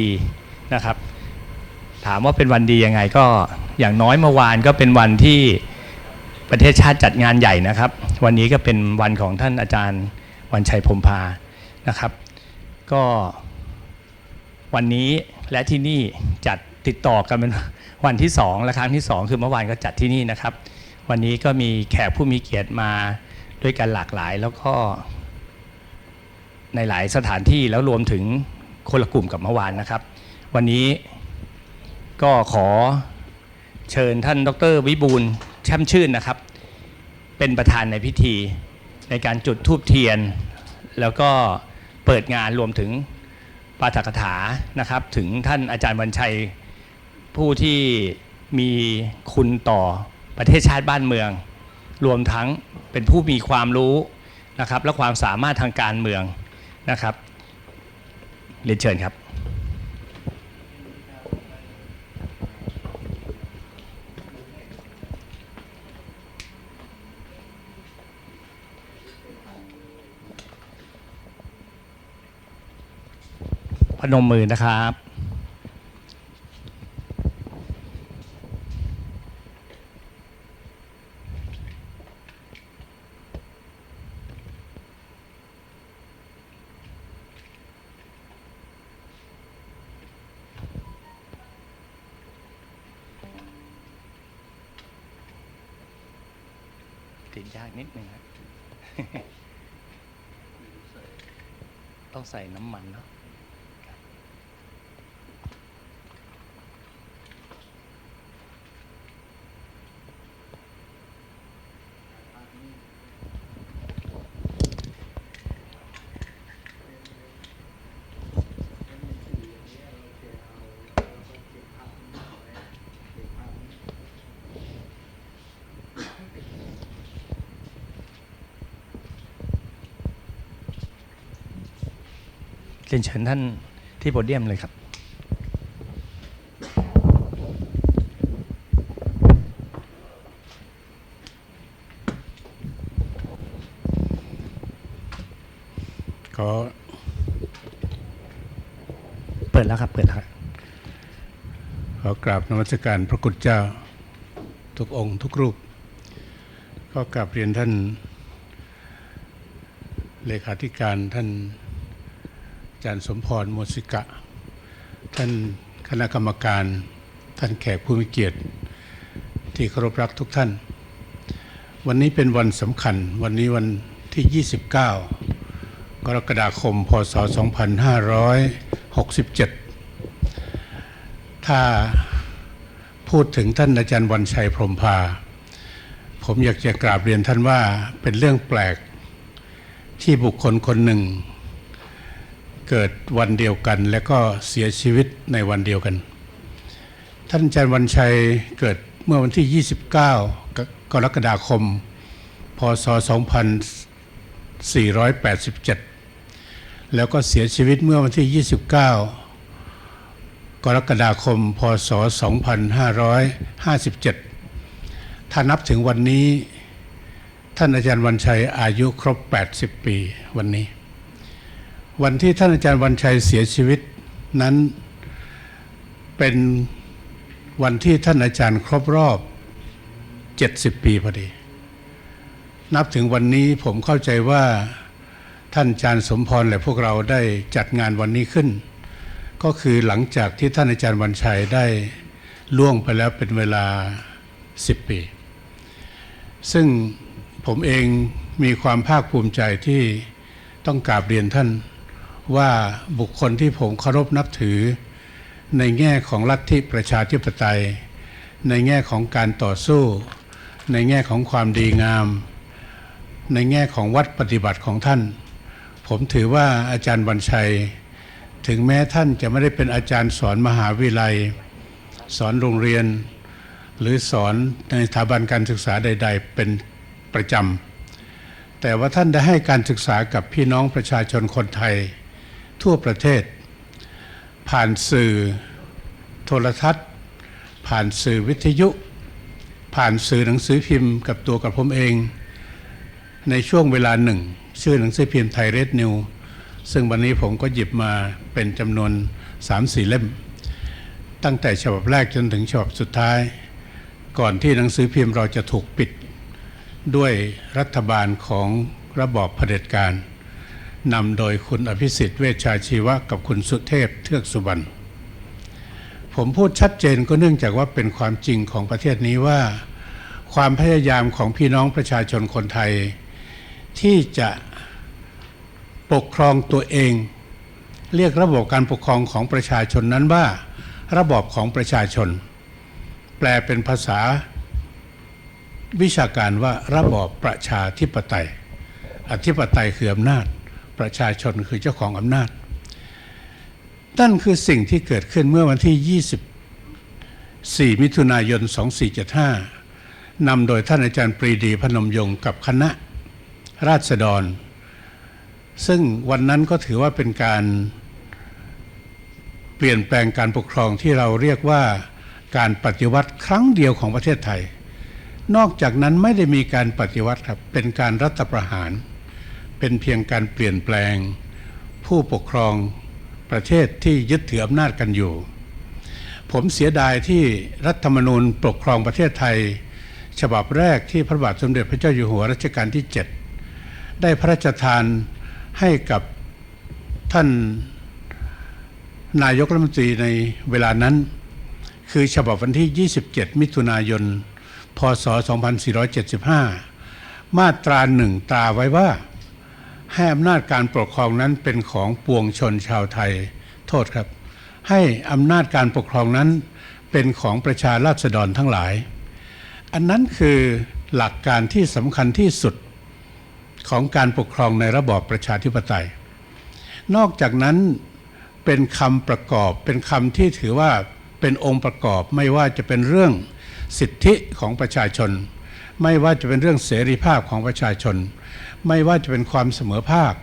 ดีนะครับ ถามว่าเป็นวันดียังไงก็อย่างน้อยเมื่อวานก็เป็นวันที่ประเทศชาติจัดงานใหญ่นะครับ วันนี้ก็เป็นวันของท่านอาจารย์วันชัยพรมพานะครับ ก็วันนี้และที่นี่จัดติดต่อกันเป็นวันที่สองและครั้งที่สองคือเมื่อวานก็จัดที่นี่นะครับ วันนี้ก็มีแขกผู้มีเกียรติมาด้วยกันหลากหลายแล้วก็ในหลายสถานที่แล้วรวมถึง คนละกลุ่มกับเมื่อวานนะครับ วันนี้ก็ขอเชิญท่านดรวิบูลย์แช่มชื่นนะครับ เป็นประธานในพิธีในการจุดธูปเทียน แล้วก็เปิดงานรวมถึงปาฐกถานะครับ ถึงท่านอาจารย์วันชัยผู้ที่มีคุณต่อประเทศชาติบ้านเมือง รวมทั้งเป็นผู้มีความรู้นะครับ และความสามารถทางการเมืองนะครับ เรียนเชิญครับพนมมือนะครับ ติดยากนิดนึงครับต้องใส่น้ำมันเนาะ เรียนเชิญท่านที่โพเดียมเลยครับขอเปิดแล้วครับ เปิดแล้วครับขอกราบนมัสการพระกุณเจ้า ทุกองค์ทุกรูป ก็กราบเรียนท่าน เลขาธิการท่านอา จารย์สมพรมสิกะ ท่านคณะกรรมการ ท่านแขกผู้มีเกียรติ ที่เคารพรักทุกท่าน วันนี้เป็นวันสำคัญ วันนี้วันที่ 29 กรกฎาคม พศ 2567 ถ้าพูดถึงท่านอาจารย์วันชัยพรมพา ผมอยากจะกราบเรียนท่านว่าเป็นเรื่องแปลกที่บุคคลคนหนึ่ง เกิดวันเดียวกัน และก็เสียชีวิตในวันเดียวกัน ท่านอาจารย์วันชัยเกิดเมื่อวันที่ 29 กรกฎาคม พศ 2487 แล้วก็เสียชีวิตเมื่อวันที่ 29 กรกฎาคม พศ 2557 ถ้านับถึงวันนี้ ท่านอาจารย์วันชัยอายุครบ 80 ปีวันนี้ วันที่ท่านอาจารย์วันชัยเสียชีวิตนั้นเป็นวันที่ท่านอาจารย์ครบรอบ 70 ปีพอดี นับถึงวันนี้ผมเข้าใจว่าท่านอาจารย์สมพรและพวกเราได้จัดงานวันนี้ขึ้น ก็คือหลังจากที่ท่านอาจารย์วันชัยได้ล่วงไปแล้วเป็นเวลา 10 ปี ซึ่งผมเองมีความภาคภูมิใจที่ต้องกราบเรียนท่าน ว่าบุคคลที่ผมเคารพนับถือ ในแง่ของลัทธิประชาธิปไตย ในแง่ของการต่อสู้ ในแง่ของความดีงาม ในแง่ของวัดปฏิบัติของท่าน ผมถือว่าอาจารย์วันชัย ถึงแม้ท่านจะไม่ได้เป็นอาจารย์สอนมหาวิทยาลัย สอนโรงเรียน หรือสอนในสถาบันการศึกษาใด ๆ เป็นประจำแต่ว่าท่านได้ให้การศึกษากับพี่น้องประชาชนคนไทย ทั่วประเทศ ผ่านสื่อโทรทัศน์ ผ่านสื่อวิทยุ ผ่านสื่อหนังสือพิมพ์กับตัวกับผมเอง ในช่วงเวลาหนึ่ง ชื่อหนังสือพิมพ์ไทยเรดนิวซึ่งวันนี้ผมก็หยิบมาเป็นจำนวนสามสี่เล่ม ตั้งแต่ฉบับแรกจนถึงฉบับสุดท้าย ก่อนที่หนังสือพิมพ์เราจะถูกปิด ด้วยรัฐบาลของระบอบเผด็จการ นำโดยคุณอภิสิทธิ์เวชชาชีวะกับคุณสุเทพเทือกสุบรรณผมพูดชัดเจนก็เนื่องจากว่าเป็นความจริงของประเทศนี้ว่า ความพยายามของพี่น้องประชาชนคนไทย ที่จะปกครองตัวเอง เรียกระบบการปกครองของประชาชนนั้นว่า ระบอบของประชาชน แปลเป็นภาษา วิชาการว่าระบอบประชาธิปไตย อธิปไตยคืออำนาจ ประชาชนคือเจ้าของอำนาจ นั่นคือสิ่งที่เกิดขึ้นเมื่อวันที่ 24 มิถุนายน 2475นำโดยท่านอาจารย์ปรีดีพนมยงค์กับคณะราษฎร ซึ่งวันนั้นก็ถือว่าเป็นการเปลี่ยนแปลงการปกครองที่เราเรียกว่าการปฏิวัติครั้งเดียวของประเทศไทย นอกจากนั้นไม่ได้มีการปฏิวัติครับ เป็นการรัฐประหาร เป็นเพียงการเปลี่ยนแปลง ผู้ปกครองประเทศที่ยึดถืออำนาจกันอยู่ ผมเสียดายที่รัฐธรรมนูญปกครองประเทศไทย ฉบับแรกที่พระบาทสมเด็จพระเจ้าอยู่หัวรัชกาลที่ 7 ได้พระราชทานให้กับท่านนายกรัฐมนตรีในเวลานั้น คือฉบับวันที่ 27 มิถุนายน พศ 2475 มาตราหนึ่งตราไว้ว่า ให้อำนาจการปกครองนั้นเป็นของปวงชนชาวไทย โทษครับ ให้อำนาจการปกครองนั้นเป็นของประชาราษฎรทั้งหลาย อันนั้นคือหลักการที่สำคัญที่สุดของการปกครองในระบอบประชาธิปไตย นอกจากนั้นเป็นคำประกอบ เป็นคำที่ถือว่าเป็นองค์ประกอบไม่ว่าจะเป็นเรื่องสิทธิของประชาชน ไม่ว่าจะเป็นเรื่องเสรีภาพของประชาชน ไม่ว่าจะเป็นความเสมอภาค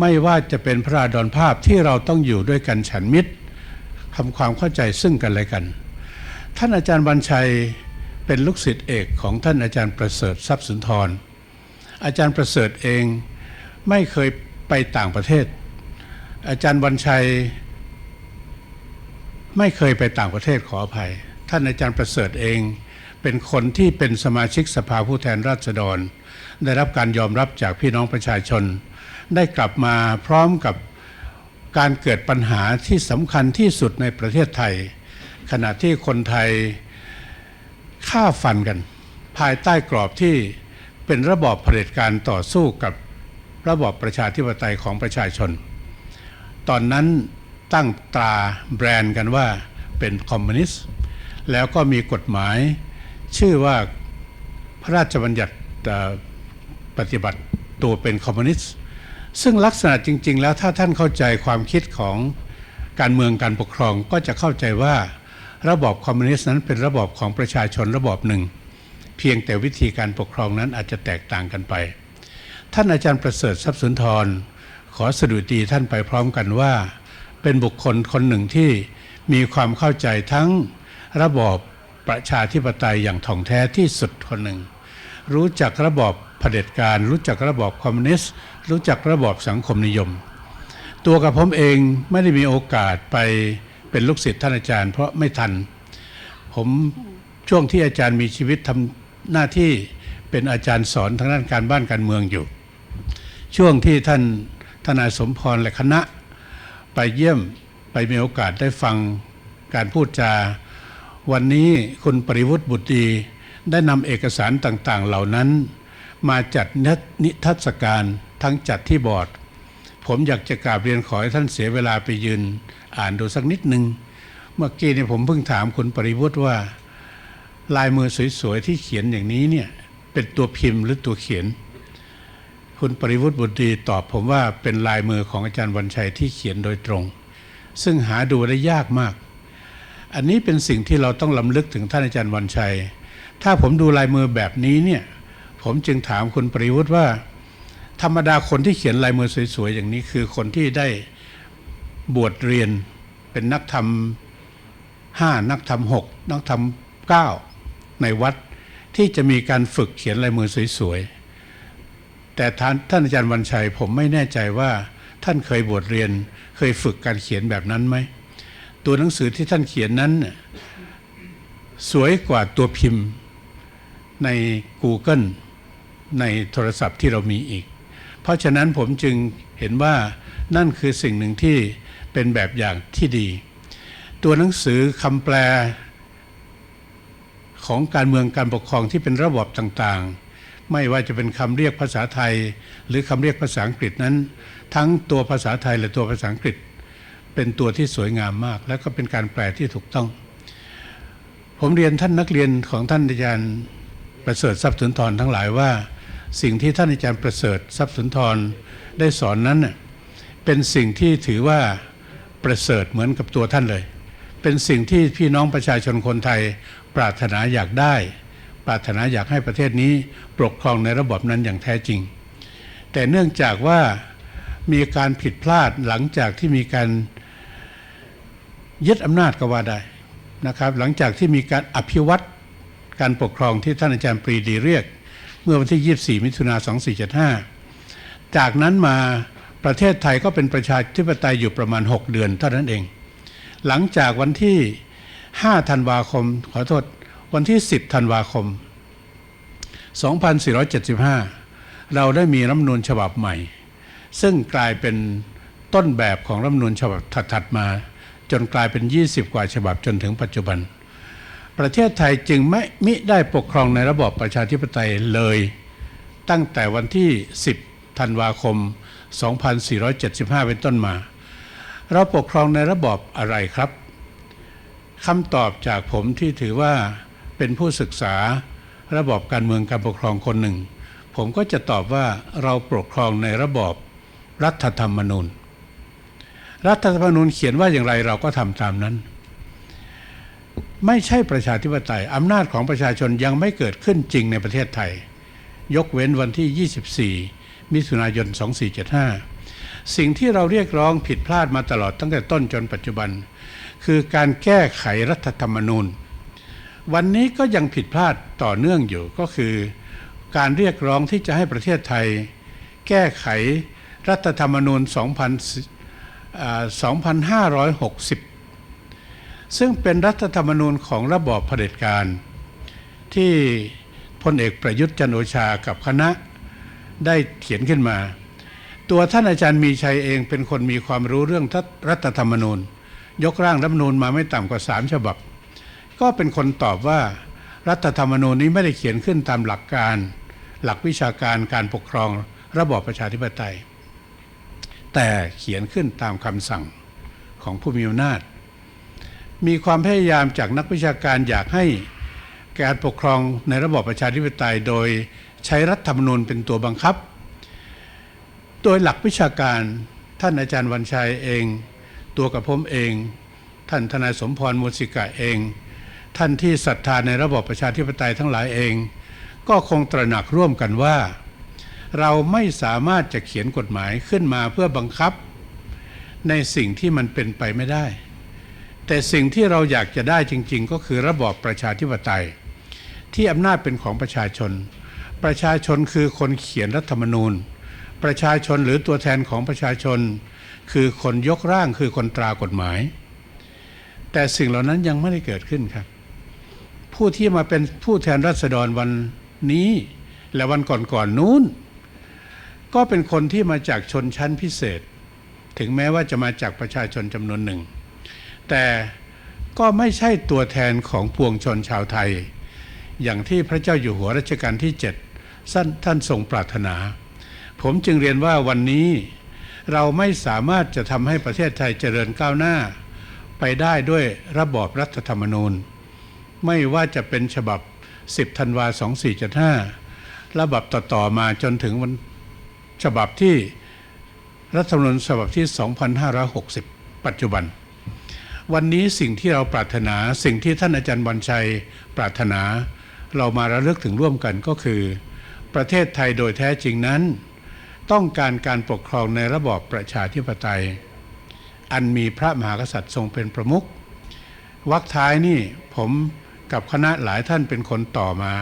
ไม่ว่าจะเป็นพระราดอนภาพที่เราต้องอยู่ด้วยกันฉันมิตรทำความเข้าใจซึ่งกันและกัน ท่านอาจารย์บัญชัยเป็นลูกศิษย์เอกของท่านอาจารย์ประเสริฐทรัพย์สุนทร อาจารย์ประเสริฐเองไม่เคยไปต่างประเทศ อาจารย์บัญชัย ไม่เคยไปต่างประเทศขออภัย ท่านอาจารย์ประเสริฐเอง เป็นคนที่เป็นสมาชิกสภาผู้แทนราษฎร ได้รับการยอมรับจากพี่น้องประชาชน ได้กลับมาพร้อมกับการเกิดปัญหาที่สำคัญที่สุดในประเทศไทย ขณะที่คนไทยฆ่าฟันกัน ภายใต้กรอบที่เป็นระบอบเผด็จการต่อสู้กับระบอบประชาธิปไตยของประชาชน ตอนนั้นตั้งตราแบรนด์กันว่าเป็นคอมมิวนิสต์ แล้วก็มีกฎหมาย ชื่อว่าพระราชบัญญัติปฏิบัติตัวเป็นคอมมิวนิสต์ซึ่งลักษณะจริง ๆ แล้วถ้าท่านเข้าใจความคิดของการเมืองการปกครองก็จะเข้าใจว่าระบอบคอมมิวนิสต์นั้นเป็นระบอบของประชาชนระบอบหนึ่ง เพียงแต่วิธีการปกครองนั้นอาจจะแตกต่างกันไป ท่านอาจารย์ประเสริฐทรัพย์สุนทร ขอสดุดีท่านไปพร้อมกันว่า เป็นบุคคลคนหนึ่งที่มีความเข้าใจทั้งระบอบ ประชาธิปไตยอย่างถ่องแท้ที่สุดคนหนึ่ง รู้จักระบอบเผด็จการ รู้จักระบอบคอมมิวนิสต์ รู้จักระบอบสังคมนิยม ตัวกับผมเองไม่ได้มีโอกาสไปเป็นลูกศิษย์ท่านอาจารย์ เพราะไม่ทัน ผมช่วงที่อาจารย์มีชีวิตทำหน้าที่เป็นอาจารย์สอนทางด้านการบ้านการเมืองอยู่ ช่วงที่ท่านทนายสมพรและคณะ ไปเยี่ยมไปมีโอกาสได้ฟังการพูดจา วันนี้คุณปริวุฒิบุตรดีได้นำเอกสารต่างๆ เหล่านั้น มาจัดนิทรรศการทั้งจัดที่บอร์ด ผมอยากจะกราบเรียนขอให้ท่านเสียเวลาไปยืน อ่านดูสักนิดหนึ่งเมื่อกี้เนี่ยผมเพิ่งถามคุณปริวุฒิว่า ลายมือสวยๆที่เขียนอย่างนี้เนี่ยเป็นตัวพิมพ์หรือตัวเขียน คุณปริวุฒิบุตรดีตอบผมว่าเป็นลายมือของอาจารย์วันชัยที่เขียนโดยตรง ซึ่งหาดูได้ยากมาก อันนี้เป็นสิ่งที่เราต้องลำลึกถึงท่านอาจารย์วันชัย ถ้าผมดูลายมือแบบนี้เนี่ย ผมจึงถามคุณปริวุฒิว่า ธรรมดาคนที่เขียนลายมือสวยๆอย่างนี้คือคนที่ได้บวชเรียนเป็นนักธรรมห้านักธรรมหกนักธรรมเก้าในวัดที่จะมีการฝึกเขียนลายมือสวยๆ แต่ท่านท่านอาจารย์วันชัยผมไม่แน่ใจว่าท่านเคยบวชเรียน เคยฝึกการเขียนแบบนั้นไหม ตัวหนังสือที่ท่านเขียนนั้น สวยกว่าตัวพิมพ์ใน Google ในโทรศัพท์ที่เรามีอีก เพราะฉะนั้นผมจึงเห็นว่านั่นคือสิ่งหนึ่งที่เป็นแบบอย่างที่ดี ตัวหนังสือคำแปลของการเมืองการปกครองที่เป็นระบบต่างๆ ไม่ว่าจะเป็นคำเรียกภาษาไทย หรือคำเรียกภาษาอังกฤษนั้น ทั้งตัวภาษาไทยและตัวภาษาอังกฤษ เป็นตัวที่สวยงามมาก และก็เป็นการแปลที่ถูกต้อง ผมเรียนท่านนักเรียนของท่านอาจารย์ประเสริฐทรัพย์สุนทรทั้งหลายว่า สิ่งที่ท่านอาจารย์ประเสริฐทรัพย์สุนทรได้สอนนั้นเป็นสิ่งที่ถือว่าประเสริฐเหมือนกับตัวท่านเลย เป็นสิ่งที่พี่น้องประชาชนคนไทย ปรารถนาอยากได้ ปรารถนาอยากให้ประเทศนี้ปกครองในระบบนั้นอย่างแท้จริง แต่เนื่องจากว่ามีการผิดพลาดหลังจากที่มีการ ยึดอำนาจก็ว่าได้นะครับ หลังจากที่มีการอภิวัตการปกครองที่ท่านอาจารย์ปรีดีเรียก เมื่อวันที่ 24 มิถุนา2475 จากนั้นมาประเทศไทยก็เป็นประชาธิปไตยอยู่ประมาณ 6 เดือนเท่านั้นเอง หลังจากวันที่ 5 ธันวาคม ขอโทษ วันที่ 10 ธันวาคม 2475 เราได้มีรัฐมนูญฉบับใหม่ ซึ่งกลายเป็นต้นแบบของรัฐมนูญฉบับถัดๆมา จนกลายเป็น 20 กว่าฉบับจนถึงปัจจุบัน ประเทศไทยจึงไม่มิได้ปกครองในระบอบประชาธิปไตยเลย ตั้งแต่วันที่ 10 ธันวาคม 2475 เป็นต้นมา เราปกครองในระบอบอะไรครับคำตอบจากผมที่ถือว่าเป็นผู้ศึกษาระบอบการเมืองการปกครองคนหนึ่ง ผมก็จะตอบว่าเราปกครองในระบอบรัฐธรรมนูญ รัฐธรรมนูญเขียนว่าอย่างไรเราก็ทำตามนั้น ไม่ใช่ประชาธิปไตยอำนาจของประชาชนยังไม่เกิดขึ้นจริงในประเทศไทย ยกเว้นวันที่ 24 มิถุนายน 2475 สิ่งที่เราเรียกร้องผิดพลาดมาตลอดตั้งแต่ต้นจนปัจจุบัน คือการแก้ไขรัฐธรรมนูญ วันนี้ก็ยังผิดพลาดต่อเนื่องอยู่ก็คือ การเรียกร้องที่จะให้ประเทศไทย แก้ไขรัฐธรรมนูญ2000 2560 ซึ่งเป็นรัฐธรรมนูญของระบอบเผด็จการ ที่พลเอกประยุทธ์จันโอชากับคณะได้เขียนขึ้นมา ตัวท่านอาจารย์มีชัยเองเป็นคนมีความรู้เรื่องรัฐธรรมนูญ ยกร่างรัฐธรรมนูญมาไม่ต่ำกว่าสามฉบับ ก็เป็นคนตอบว่ารัฐธรรมนูญนี้ไม่ได้เขียนขึ้นตามหลักการ หลักวิชาการการปกครองระบอบประชาธิปไตย แต่เขียนขึ้นตามคำสั่งของผู้มีอำนาจ มีความพยายามจากนักวิชาการอยากให้การปกครองในระบอบประชาธิปไตยโดยใช้รัฐธรรมนูญเป็นตัวบังคับ โดยหลักวิชาการท่านอาจารย์วันชัยเอง ตัวกับผมเอง ท่านทนายสมพรมุสิกะเอง ท่านที่ศรัทธาในระบอบประชาธิปไตยทั้งหลายเอง ก็คงตระหนักร่วมกันว่า เราไม่สามารถจะเขียนกฎหมายขึ้นมาเพื่อบังคับ ในสิ่งที่มันเป็นไปไม่ได้ แต่สิ่งที่เราอยากจะได้จริง ๆ ก็คือระบอบประชาธิปไตย ที่อำนาจเป็นของประชาชน ประชาชนคือคนเขียนรัฐธรรมนูญ ประชาชนหรือตัวแทนของประชาชน คือคนยกร่างคือคนตรากฎหมาย แต่สิ่งเหล่านั้นยังไม่ได้เกิดขึ้นครับ ผู้ที่มาเป็นผู้แทนรัษฎรวันนี้และวันก่อนๆนนู้น ก็เป็นคนที่มาจากชนชั้นพิเศษ ถึงแม้ว่าจะมาจากประชาชนจำนวนหนึ่ง แต่ก็ไม่ใช่ตัวแทนของปวงชนชาวไทย อย่างที่พระเจ้าอยู่หัวรัชกาลที่7ท่านท่านทรงปรารถนา ผมจึงเรียนว่าวันนี้เราไม่สามารถจะทำให้ประเทศไทยเจริญก้าวหน้า ไปได้ด้วยระบอบรัฐธรรมนูญ ไม่ว่าจะเป็นฉบับ 10 ธันวา 2475ระบับต่อๆมาจนถึงวัน ฉบับที่รัฐธรรมนูญฉบับที่ 2560 ปัจจุบัน วันนี้สิ่งที่เราปรารถนาสิ่งที่ท่านอาจารย์วันชัยปรารถนา เรามาระลึกถึงร่วมกันก็คือ ประเทศไทยโดยแท้จริงนั้น ต้องการการปกครองในระบอบประชาธิปไตย อันมีพระมหากษัตริย์ทรงเป็นประมุขวรรคท้ายนี่ผมกับคณะหลายท่านเป็นคนต่อมา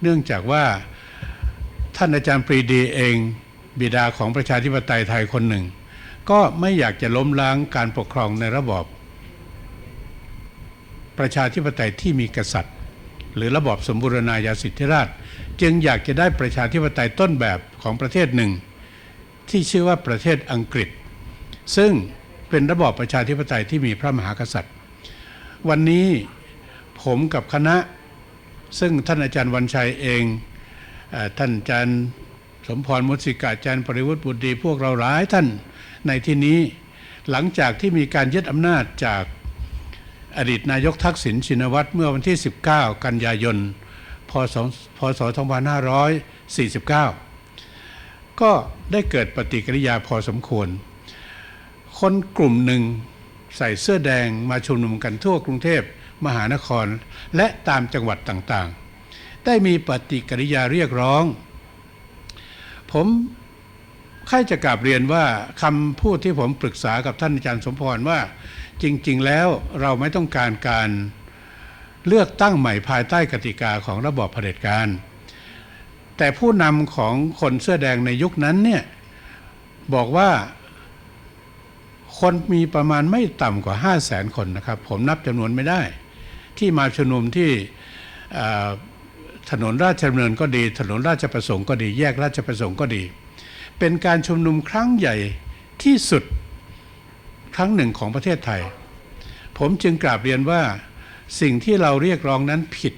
เนื่องจากว่าท่านอาจารย์ปรีดีเอง บิดาของประชาธิปไตยไทยคนหนึ่ง ก็ไม่อยากจะล้มล้างการปกครองในระบอบ ประชาธิปไตยที่มีกษัตริย์ หรือระบอบสมบูรณาญาสิทธิราช จึงอยากจะได้ประชาธิปไตยต้นแบบของประเทศหนึ่ง ที่ชื่อว่าประเทศอังกฤษ ซึ่งเป็นระบอบประชาธิปไตยที่มีพระมหากษัตริย์ วันนี้ผมกับคณะซึ่งท่านอาจารย์วันชัยเองท่านอาจารย์ สมพรมุสิกาจารย์ปริวุฒิบุตรดีพวกเราหลายท่านในที่นี้ หลังจากที่มีการยึดอำนาจจากอดีตนายกทักษิณชินวัตรเมื่อวันที่ 19 กันยายน พศพศ2549 ก็ได้เกิดปฏิกิริยาพอสมควร คนกลุ่มหนึ่งใส่เสื้อแดงมาชุมนุมกันทั่วกรุงเทพมหานครและตามจังหวัดต่างๆ ได้มีปฏิกิริยาเรียกร้อง ผมใครจะกราบเรียนว่าคำพูดที่ผมปรึกษากับท่านอาจารย์สมพรว่าจริง ๆ แล้วเราไม่ต้องการการเลือกตั้งใหม่ภายใต้กติกาของระบอบเผด็จการ แต่ผู้นำของคนเสื้อแดงในยุคนั้นเนี่ยบอกว่าคนมีประมาณไม่ต่ำกว่า 5 0 0แสนคนนะครับ ผมนับจำนวนไม่ได้ ที่มาชุมนุมที่ ถนนราชดำเนินก็ดี ถนนราชประสงค์ก็ดี แยกราชประสงค์ก็ดี เป็นการชุมนุมครั้งใหญ่ที่สุดครั้งหนึ่งของประเทศไทย ผมจึงกราบเรียนว่าสิ่งที่เราเรียกร้องนั้นผิด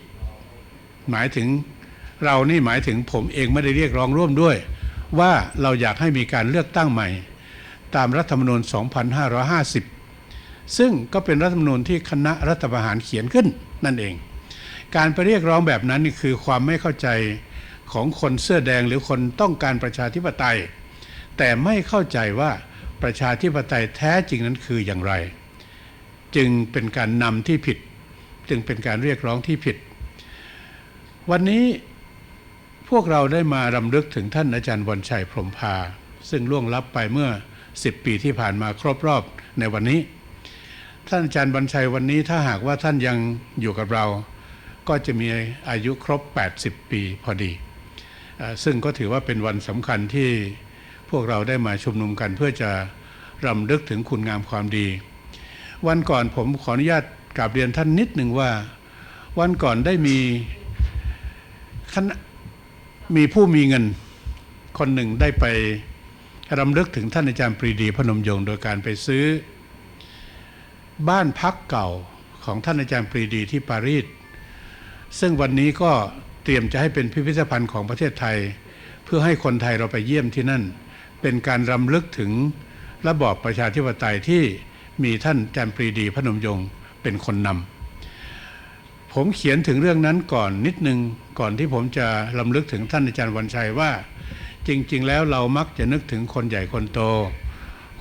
หมายถึงเรานี่หมายถึงผมเองไม่ได้เรียกร้องร่วมด้วย ว่าเราอยากให้มีการเลือกตั้งใหม่ ตามรัฐธรรมนูญ 2550 ซึ่งก็เป็นรัฐธรรมนูญที่คณะรัฐประหารเขียนขึ้นนั่นเอง การไปเรียกร้องแบบนั้นนี่คือความไม่เข้าใจของคนเสื้อแดงหรือคนต้องการประชาธิปไตย แต่ไม่เข้าใจว่าประชาธิปไตยแท้จริงนั้นคืออย่างไร จึงเป็นการนำที่ผิด จึงเป็นการเรียกร้องที่ผิด วันนี้พวกเราได้มารำลึกถึงท่านอาจารย์วันชัยพรมพา ซึ่งล่วงลับไปเมื่อ 10 ปีที่ผ่านมาครบรอบในวันนี้ ท่านอาจารย์วันชัยวันนี้ถ้าหากว่าท่านยังอยู่กับเรา ก็จะมีอายุครบ 80 ปีพอดี ซึ่งก็ถือว่าเป็นวันสำคัญที่พวกเราได้มาชุมนุมกันเพื่อจะรำลึกถึงคุณงามความดี วันก่อนผมขออนุญาตกราบเรียนท่านนิดหนึ่งว่า วันก่อนได้มีคณะมีผู้มีเงินคนหนึ่งได้ไปรำลึกถึงท่านอาจารย์ปรีดีพนมยงโดยการไปซื้อ บ้านพักเก่าของท่านอาจารย์ปรีดีที่ปารีส ซึ่งวันนี้ก็เตรียมจะให้เป็นพิพิธภัณฑ์ของประเทศไทย เพื่อให้คนไทยเราไปเยี่ยมที่นั่น เป็นการรำลึกถึงระบอบประชาธิปไตยที่มีท่านอาจารย์ปรีดีพนมยงค์เป็นคนนำผมเขียนถึงเรื่องนั้นก่อนนิดนึงก่อนที่ผมจะรำลึกถึงท่านอาจารย์วันชัยว่า จริง ๆ แล้วเรามักจะนึกถึงคนใหญ่คนโต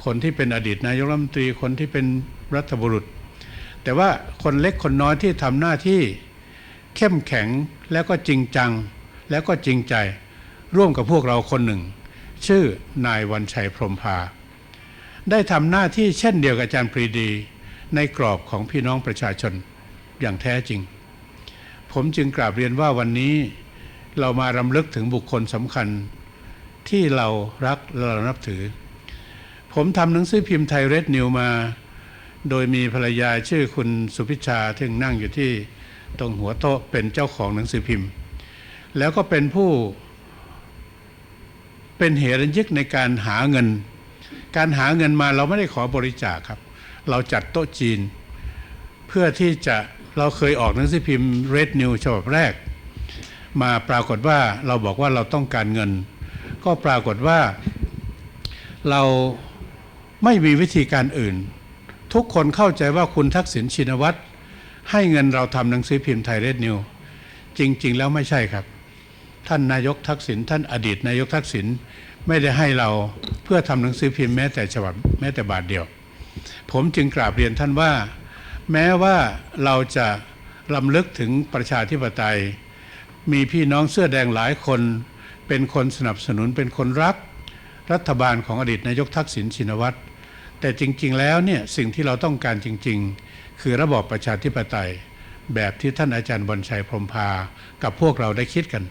คนที่เป็นอดีตนายกรัฐมนตรีคนที่เป็นรัฐบุรุษ แต่ว่าคนเล็กคนน้อยที่ทำหน้าที่ เข้มแข็งแล้วก็จริงจัง แล้วก็จริงใจ ร่วมกับพวกเราคนหนึ่ง ชื่อนายวันชัยพรมพา ได้ทำหน้าที่เช่นเดียวกับอาจารย์ปรีดี ในกรอบของพี่น้องประชาชนอย่างแท้จริง ผมจึงกราบเรียนว่าวันนี้เรามารำลึกถึงบุคคลสำคัญ ที่เรารักและเรานับถือ ผมทำหนังสือพิมพ์ไทยเรดนิวมา โดยมีภรรยาชื่อคุณสุพิชาที่นั่งอยู่ที่ ตรงหัวโต๊ะเป็นเจ้าของหนังสือพิมพ์ แล้วก็เป็นผู้เป็นเหรัญยึกในการหาเงิน การหาเงินมาเราไม่ได้ขอบริจาคครับ เราจัดโต๊ะจีน เพื่อที่จะเราเคยออกหนังสือพิมพ์เรดนิวฉบับแรก มาปรากฏว่าเราบอกว่าเราต้องการเงิน ก็ปรากฏว่าเราไม่มีวิธีการอื่น ทุกคนเข้าใจว่าคุณทักษิณชินวัตร ให้เงินเราทำหนังสือพิมพ์ไทยเรดนิวจริง ๆ แล้วไม่ใช่ครับ ท่านนายกทักษิณท่านอดีตนายกทักษิณไม่ได้ให้เราเพื่อทำหนังสือพิมพ์แม้แต่ฉบับแม้แต่บาทเดียว ผมจึงกราบเรียนท่านว่า แม้ว่าเราจะลำลึกถึงประชาธิปไตย มีพี่น้องเสื้อแดงหลายคน เป็นคนสนับสนุนเป็นคนรัก รัฐบาลของอดีตนายกทักษิณชินวัตรแต่จริง ๆ แล้วเนี่ยสิ่งที่เราต้องการจริง ๆ คือระบอบประชาธิปไตย แบบที่ท่านอาจารย์บรรชัยพรมพากับพวกเราได้คิดกัน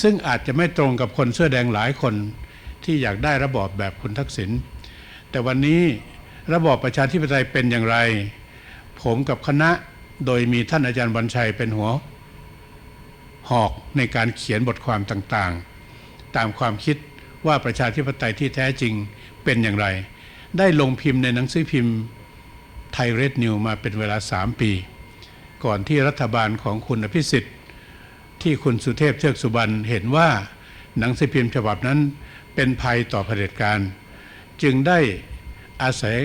ซึ่งอาจจะไม่ตรงกับคนเสื้อแดงหลายคนที่อยากได้ระบอบแบบคุณทักษิณแต่วันนี้ระบอบประชาธิปไตยเป็นอย่างไร ผมกับคณะโดยมีท่านอาจารย์วันชัยเป็นหัว หอกในการเขียนบทความต่างๆ ตามความคิดว่าประชาธิปไตยที่แท้จริงเป็นอย่างไร ได้ลงพิมพ์ในหนังสือพิมพ์ ไทยเรดนิวมาเป็นเวลา 3 ปี ก่อนที่รัฐบาลของคุณอภิสิทธิ์ ที่คุณสุเทพเทือกสุบรรณเห็นว่าหนังสือพิมพ์ฉบับนั้นเป็นภัยต่อเผด็จการ จึงได้อาศัย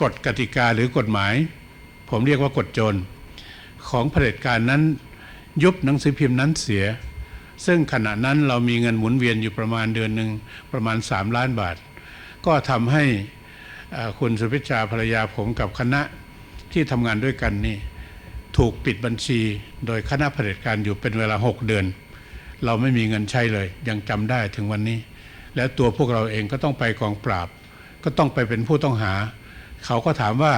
กฎกติกาหรือกฎหมาย ผมเรียกว่ากฎโจรของเผด็จการนั้น ยุบหนังสือพิมพ์นั้นเสีย ซึ่งขณะนั้นเรามีเงินหมุนเวียนอยู่ประมาณเดือนหนึ่งประมาณ 3 ล้านบาท ก็ทำให้ คุณสุพิชาภรรยาผมกับคณะที่ทำงานด้วยกันนี่ถูกปิดบัญชี โดยคณะเผด็จการอยู่เป็นเวลา 6 เดือน เราไม่มีเงินใช้เลย ยังจำได้ถึงวันนี้ แล้วตัวพวกเราเองก็ต้องไปกองปราบ ก็ต้องไปเป็นผู้ต้องหา เขาก็ถามว่า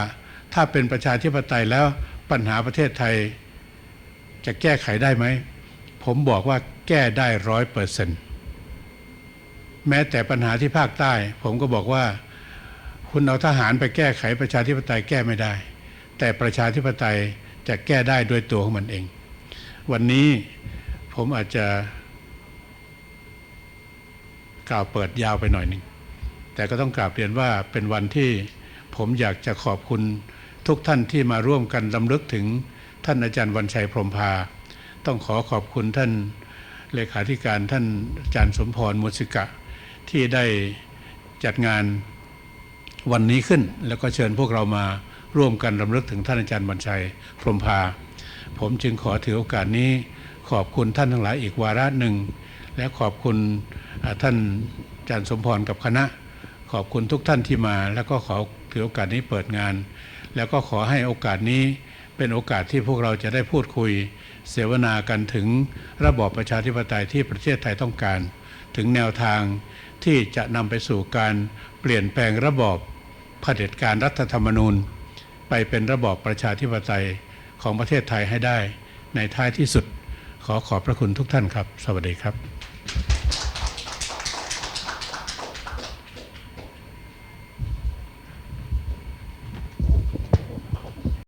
ถ้าเป็นประชาธิปไตยแล้วปัญหาประเทศไทย จะแก้ไขได้ไหม ผมบอกว่าแก้ได้ร้อยเปอร์เซนต์แม้แต่ปัญหาที่ภาคใต้ ผมก็บอกว่า คุณเอาทหารไปแก้ไขประชาธิปไตยแก้ไม่ได้ แต่ประชาธิปไตยจะแก้ได้ด้วยตัวของมันเอง วันนี้ผมอาจจะกล่าวเปิดยาวไปหน่อยหนึ่งแต่ก็ต้องกราบเรียนว่าเป็นวันที่ผมอยากจะขอบคุณทุกท่านที่มาร่วมกันลำลึกถึงท่านอาจารย์วันชัยพรมพา ต้องขอขอบคุณท่านเลขาธิการท่านอาจารย์สมพรมุสิกะ ที่ได้จัดงาน วันนี้ขึ้น แล้วก็เชิญพวกเรามาร่วมกันรำลึกถึงท่านอาจารย์วันชัย พรมพา ผมจึงขอถือโอกาสนี้ ขอบคุณท่านทั้งหลายอีกวาระหนึ่ง และขอบคุณท่านอาจารย์สมพรกับคณะ ขอบคุณทุกท่านที่มา แล้วก็ขอถือโอกาสนี้เปิดงาน แล้วก็ขอให้โอกาสนี้เป็นโอกาสที่พวกเราจะได้พูดคุย เสวนากันถึงระบอบประชาธิปไตยที่ประเทศไทยต้องการ ถึงแนวทางที่จะนำไปสู่การเปลี่ยนแปลงระบอบ เผด็จการรัฐธรรมนูญ ไปเป็นระบอบประชาธิปไตยของประเทศไทยให้ได้ ในท้ายที่สุดขอขอบพระคุณทุกท่านครับ สวัสดีครับ